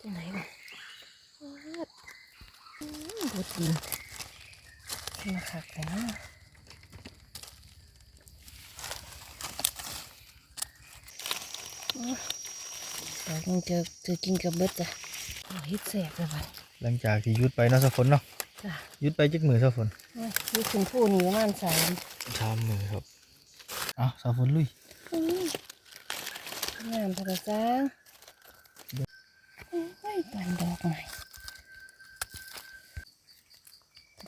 ที่ไหนวะบุดดินมาขักไปนะเดี๋ยวมึงจะจะกินกับเบิดจ้ะเอาฮิตแสบเลยบัดหลังจากที่ยุดไปเนาะสะฝนเนาะจ้ะยุดไปจักมือสะฝนยนี่คุณผู้นี่ประมาณสามชามมือครับ เอาสะฝนลุย งามพระจ้าโอ้ยปันดอกใหม่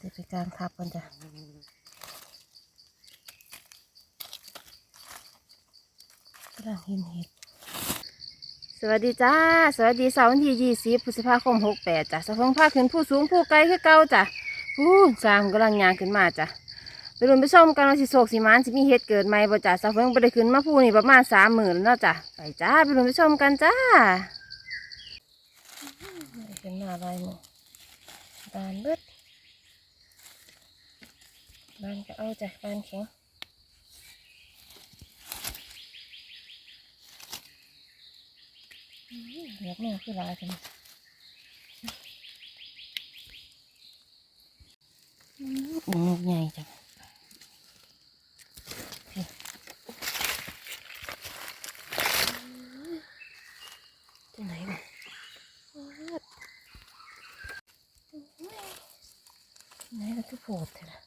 จะไปกลางทับกันจ้ะกำลังเห็นเห็ดสวัสดีจ้า สวัสดีเสาร์วันที่ยี่สิบพฤษภาคมหกแปดจ้ะสะพงผ้าขึ้นผู้สูงผู้ไกลคือเก่าจ้ะผู้สางกำลังยางขึ้นมาจ้ะ รุนไปชมกันว่าสิโศกสิมานสิมีเห็ดเกิดใหม่บ่จ้ะสะเพิ่งไปได้ขึ้นมาผู้นี่ประมาณสามหมื่นแล้วจ้ะไปจ้าไปรุนไปชมกันจ้าขึ้นมาลายหมูบานเบิดบานก็เอาจ้ะบานแข็งเหลือกแมวคือลายกันอื้อหมูใหญ่จัง ที่ไหนวะไหนก็คื อโผล่เถอะนะ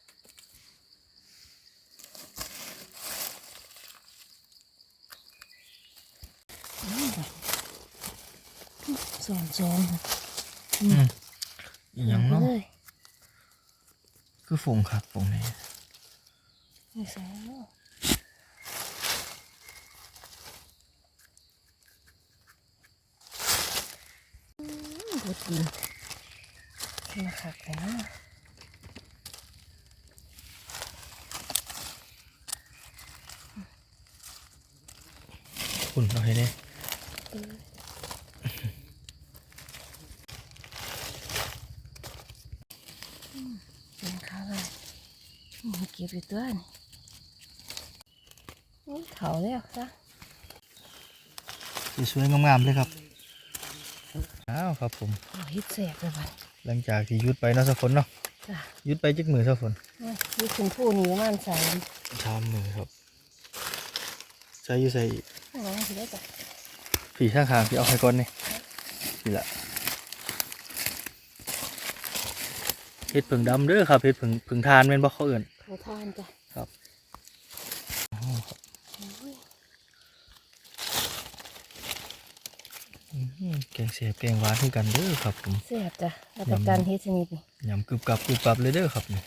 สอนสอนอืมอีหยังเนาะเลยคือฝงครับฝงไหนไม่ใช่เนาะบุดดินมาขักไปนะคุณเอาให้แน่เป็นข้าวเลยมีเก็บอยู่ตัวนี่นี่เถาแล้วจ้ะสวยๆงามๆเลยครับอ้าวครับผมเอาฮิตแสบเลยบัดหลังจากที่หยุดไปเนาะสะฝนเนาะจ้ะหยุดไปจักมือสะฝนโอ้ยนี่คุณผู้นี่ประมาณสามชามมือครับ ใส่อยู่ใส่อีกข้าง หลังสิได้จ้ะผีข้างทางพี่เอาให้ก่อนนี่นี่แหละเห็ดผึ่งดำเด้อครับเห็ดผึ่งผึ่งทานแม่นบ่เขาเอื่นเขาทานจ้ะครับแกงเสียบแกงหวานคือกันเด้อครับผมแสบจ้ะรับประกันเฮ็ดชนิดนี่ยำกรึบกรับกรึบกับเลยเด้อครับนี่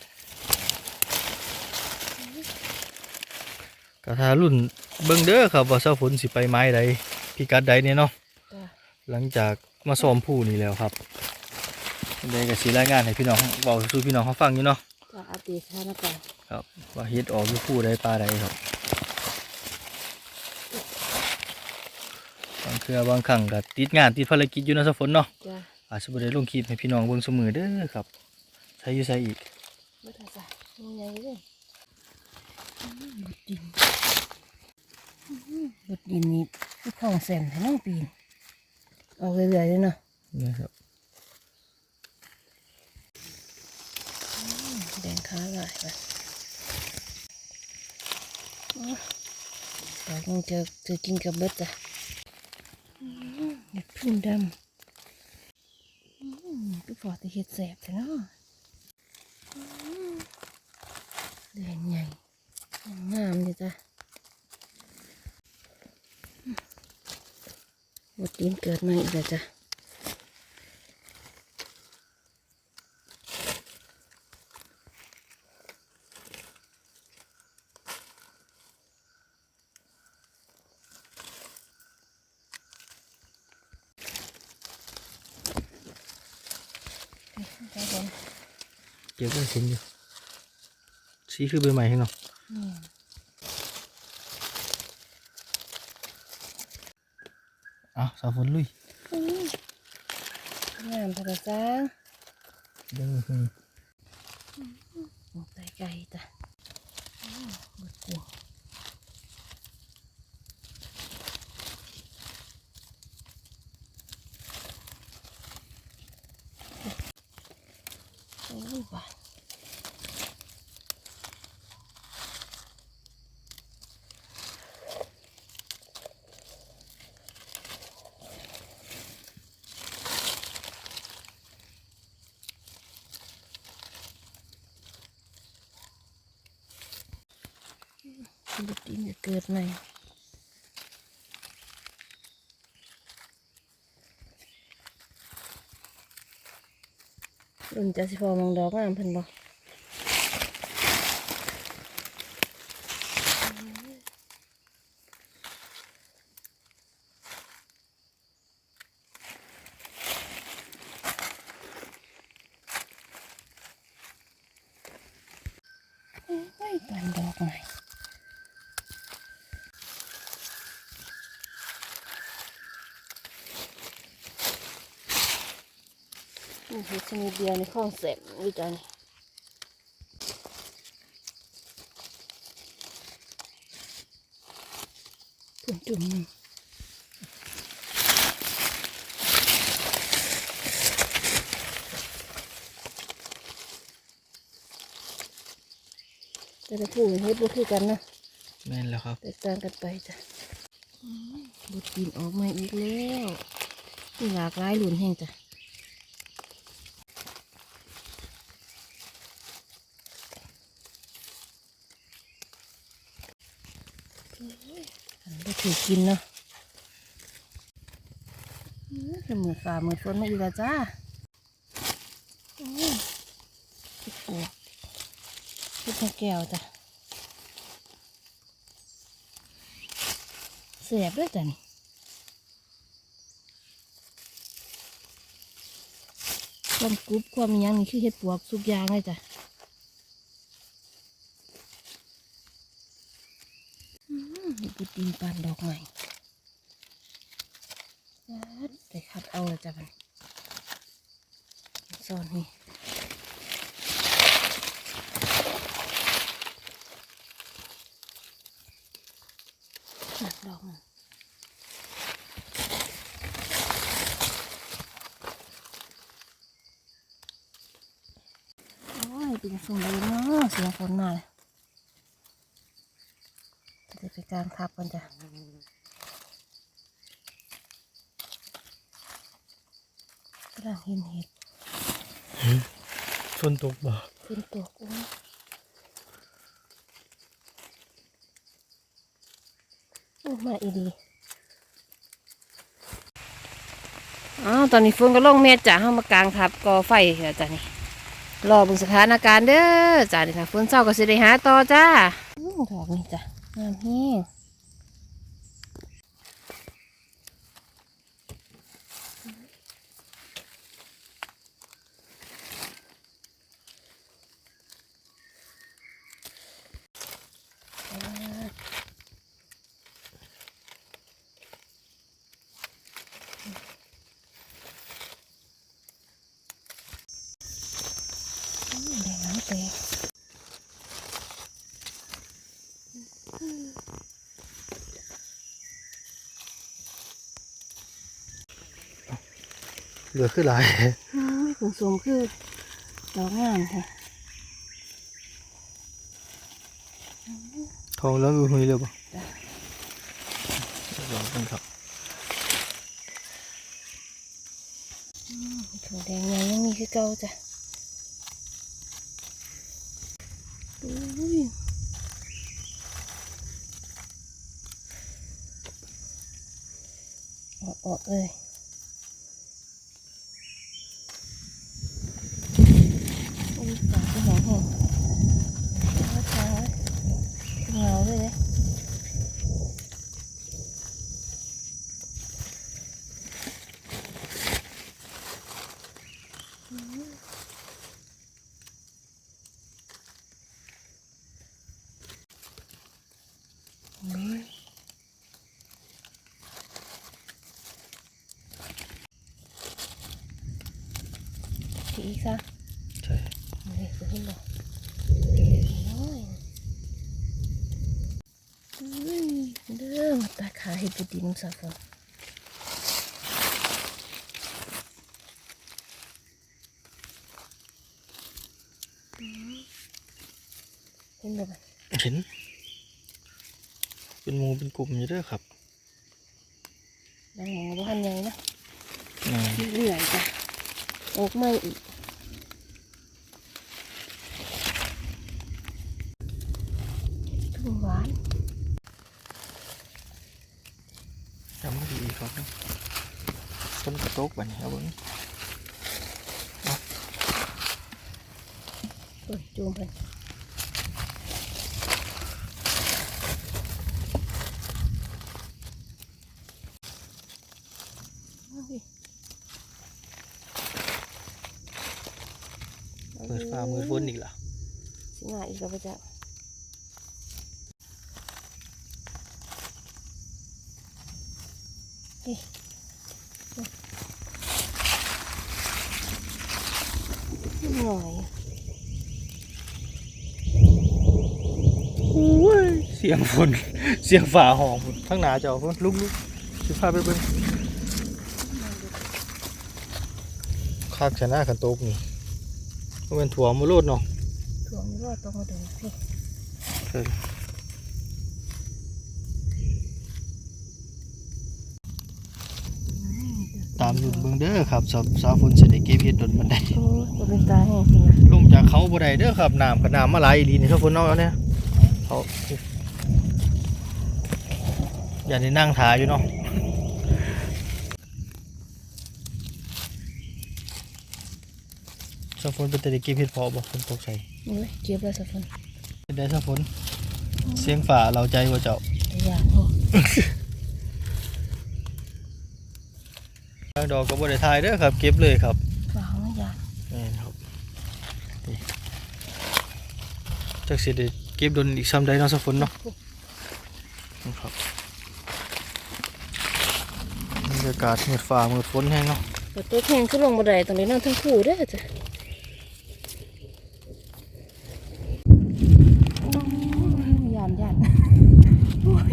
กระทารุ่น เบิ่งเด้อครับว่าเสาฝนสิไปไม้ใดพิกัดใดเนี่ยเนาะจ้ะหลังจากมาซ้อมผู้นี่แล้วครับใดก็สิรายงานให้พี่น้องเว้าสู่พี่น้องเขาฟังอยู่เนาะจ้ะอัปเดตสถานการณ์ครับว่าเฮ็ดออกอยู่ผู้ใดปลาใดครับบางเทื่อบางครั้งก็ติดงานติดภารกิจอยู่เนาะเสาฝนเนาะจ้ะอาจจะบ่ได้ลงคลิปให้พี่น้องเบิ่งเสมอเด้อครับใช้อยู่ใช้อีกไม่ได้จ้ะมีไงเลยอื้อบุดดินอื้ อบุดดินนี่คือของแซมให้น้องปีนเอาเรื่อยๆเลยเนาะนะครับแดงขาหลายแบบเดี๋ยวมึงจะจะกินกับเบิดจ้ะอื้อเห็ดพึ่งดำอื้อคือพอจะเห็ดแสบแต่เนาะอื้อแดงใหญ่งามเลยจ้ะ บดดินเกิดมาอีกแล้วจ้ะครับผมเก็เห็นอยู่สีคือใบใหม่ให้เนาะ นี่ อ้าว สาวฝนลุยงามพระจ้าเด้อหึ่งหมกไก่ไก่จ้ะหมดจริงุดินจะเกิดใหม่รุ่นจะสิพอมองดอกงามเพิ่นบ่โอ้ยปันดอกใหม่ นี่คือชนิดเดียวในข้องเสร็จวิจารณ์จุ่มจุ่มหนึ่งแต่ละผู้เฮ็ดบ่คือกันนะแม่นแล้วครับแตกต่างกันไปจ้ะบุดดินออกมาอีกแล้วมีหลากหลายหลุนแห่งจ้ะ อันได้ถือกินเนาะอื้อเป็นมือฝ่ามือฝนมาอีกแล้วจ้าอื้อคิดปวกคิดแค่แก้วจ้ะเสียบด้วยจ้ะนี่ความกรุบความยังนี่คือเห็ดปวกสุกยางเลยจ้ะ อินปานดอกใหม่ยัดไปคัดเอาและจ้ะมันซ่อนนี่นักดอกมันโอ้ยเป็นสุ่มเลยเนาะเสียงฝนมาเลย จะไป กลางทับกันจ้ะกำลังเห็นเห็ดฝนตกบ่เป็นตัวกุ้งโอ้มาอีดีอ้าวตอนนี้ฝนก็ลงเม็ดจ้ะเข้ามากลางทับกอไฟแล้วจ้ะนี่รอเบึงสถานการณ์เด้อจ้ะนี่ค่ะฝนเศร้าก็สิได้หาต่อจ้าอื้อดอกนี่จ้ะ งามแห้ง อืมแดงน้ำเตะ เห ลือขึ้นหลายอืมผงสมคือดอกงามค่ะทองแล้วอือหุยเลยบ่ลองกันครับถุงแดงใหญ่ยังมีคือเก่าจ้ะอุ้ยออกออกเลยอุ้ยปากที่หอมแห้งเอาทางไว้เหงาเลยเลยอืมอีกซะ ใช่ นี่คือให้บอกโอ้ยอุ้ยเด้อ มาตาขาเห็ดบุดินสะฟอนเห็นไหมบัดเห็น เป็นหมูเป็นกลุ่มอยู่เด้อครับบางหมอบ้านใหญ่นะอืมเหนื่อยจ้ะออกไม่อีกทุ่งหวาน จำไม่ดีครับต้นกระตกบัดนี้เอาเบิ่ง โอ้ยจูงไปเอาดิ เปิดฟ้ามืดฝนอีกล่ะ สิมาอีกแล้วปะจ๊ะเฮ้ ยหน่อยโอ้ยเสียงฝนเสียงฝ่าห้องฝนทั้งหนาจอฝนลุกลุกสิพาไปเบิ่งคาดชนะกันโต๊กนี่มันเป็นถั่วมะโรดเนาะถ่วงรอดต้องมาดูพี่ เออ ตามดุนเบิ่งเด้อครับสาวสาวฝนเสได็จเก็บเห็ดดนบันไดโอ้ยบ่เป็นตาแห้งจริงนะลงจากเขาบ่ได้เด้อครับน้ำกับน้ำมาไหลายอีหลีนี่สาวฝนเนาะเนี่ยเขาอย่าได้นั่งถ่ายอยู่เนาะสาวฝนเป็นแต่ได้เก็บเห็ดเพอบ่ฝนตกใส่นี่เลยเจี๊ยบแล้วสักคนเป็นได้สาวฝนเสียงฝ่าเราใจว่าเจ้าแต่อยากโอ้ ทาง ดอกก็บ่ได้ถ่ายเด้อครับ เก็บเลยครับฟ้าไม่อยากนี่นะครับนี่จักสิได้เก็บโดนอีกซ้ำใดเนาะสาวฝนเนาะนี่ครับบรรยากาศมืดฟ้ามืดฝนแห้งเนาะแต่ตัวแข็งขึ้นลงบันไดตรงนี้นั่งทั้งคู่เด้อจ้ะโอ้ยยานยานโอ้ย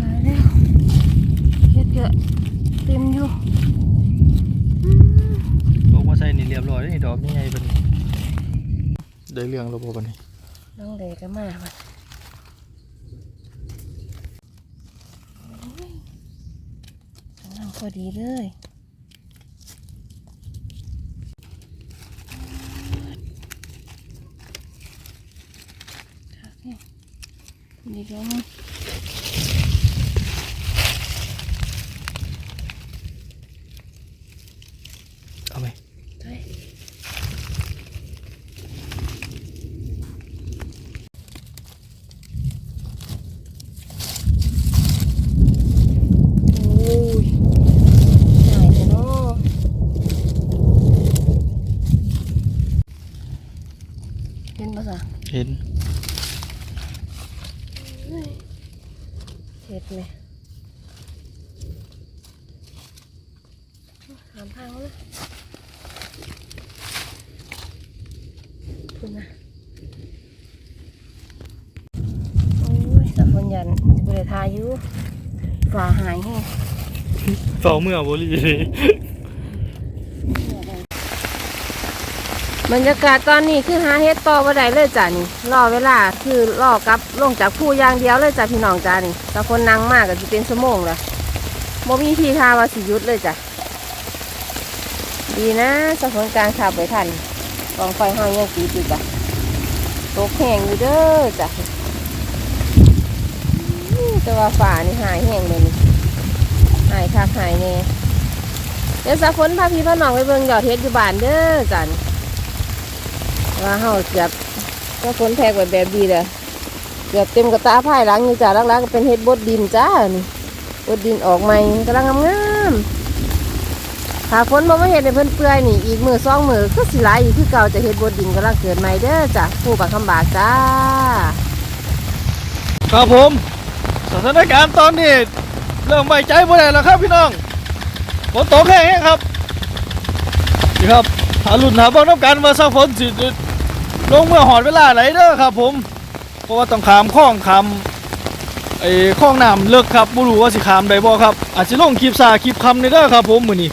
ตายแล้วเฮ็ดเยอะเต็มอยู่อืม ลงมาใส่นี่เรียบร้อยแล้วนี่ดอกนี่ไงเป็น ได้เรื่องระบบ่บันนี้น้องเลยก็มาว่ะนั่งพอดีเลยนี่ยดีเดี๋ยวมึง เอาไหม ไปโอ้ยหายไปเนาะ เห็นปะจ๊ะเห็นเห็ดไหมหามพังเลยคุณนะโอ้ยสักคนยันบริทาอยุฝ่าหายแห้งเฝ้าเมื่อบ่ลีเลย บรรยากาศตอนนี้คือหาเฮ็ดต่อบ่ได้เลยจ้ะนี่รอเวลาคือรอกลับลงจากผู้อย่างเดียวเลยจ้ะพี่น้องจ้านี่แต่คนนั่งมากก็จะเป็นชั่วโมงละบ่มีทีท่าว่าสิหยุดเลยจ้ะดีนะสะพนกลางขับไปทันกองไฟห้อยยังตีอยู่จ้ะตกแห้งอยู่เด้อจ้ะแต่ว่าฝ่านี่หายแห้งเลยนี่หายคักหายแน่เดี๋ยวสะพนพาพี่พ่อน้องไปเบิ่งยอดเฮ็ดอยู่บ้านเด้อจ้ะนี่ ว่าเฮาเกือบก็ฝนแทกไว้แบบดีเลยเกือบเต็มกระตาภายหลังอยู่จ้าหลังๆก็เป็นเฮ็ดบดดินจ้านี่บดดินออกใหม่กำลังงามๆถ้าฝนบ่มาเฮ็ดให้เพิ่นเปื่อยนี่อีกมือสองมือก็สิหลายอยู่คือเก่าจะเฮ็ดบดดินกำลังเกิดใหม่เด้อจ้ะผู้บังคำบากจ้า ครับผมสถานการณ์ตอนนี้เริ่มไว้ใจบ่ได้แล้วครับพี่น้องฝนตกแห้งครับนี่ครับหารุ่นหาบิ่งน้ำกันว่าซาฝนสิ ลงเมื่อหอดเวลาไหนเด้อครับ ผม เพราะว่าต้องขามคลองขามไอ้คลองน้ำเลิกครับบ่รู้ว่าสิขามได้บ่ครับ อาจสิลงคลิปซาคลิปคำนี่เด้อครับ ผมมื้อนี้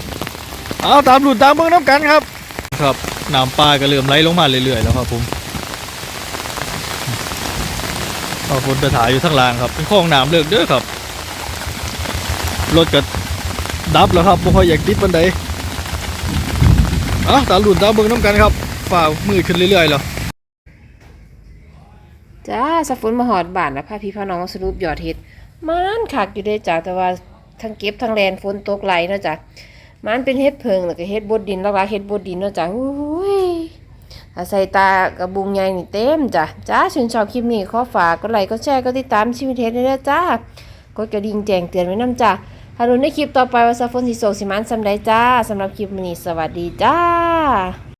เอาตามรุ่นตามเบิ่งน้ำกันครับ ครับน้ำปลาก็เริ่มไหลลงมาเรื่อยๆแล้วครับ ผมเอาฝนไปถ่ายอยู่ทั้งล่างครับเป็นคลองน้ำเลิกเด้อครับรถก็ดับแล้วครับบ่ค่อยอยากติดบันไดอะตาลุ่นตามเบิ่งน้ำกันครับฝ่ามืดขึ้นเรื่อยๆแล้ว จ้าสะฝนมาหอดบานแล้วพาพี่พาน้องสรุปยอดเฮ็ดมันคักอยู่เด้จ้าแต่ว่าทั้งเก็บทั้งแลนฝนตกไหลเนาะจ้ะมันเป็นเฮ็ดเพิงแล้วก็เฮ็ดบดดินแล้วก็เฮ็ดบดดินเนาะจ้ะอุ้ยถ้าใส่ตากระบุงใหญ่นี่เต็มจ้ะจ้าชื่นชอบคลิปนี้ขอฝากกดไลค์กดแชร์กดติดตามชีวิตเฮ็ดด้วยเด้จ้ากดกระดิ่งแจ้งเตือนไว้นํจ้ะถ้ารู้ในคลิปต่อไปว่าซาฟอนสิโศกสิมันสำใดจ้าสำหรับคลิปนี้สวัสดีจ้า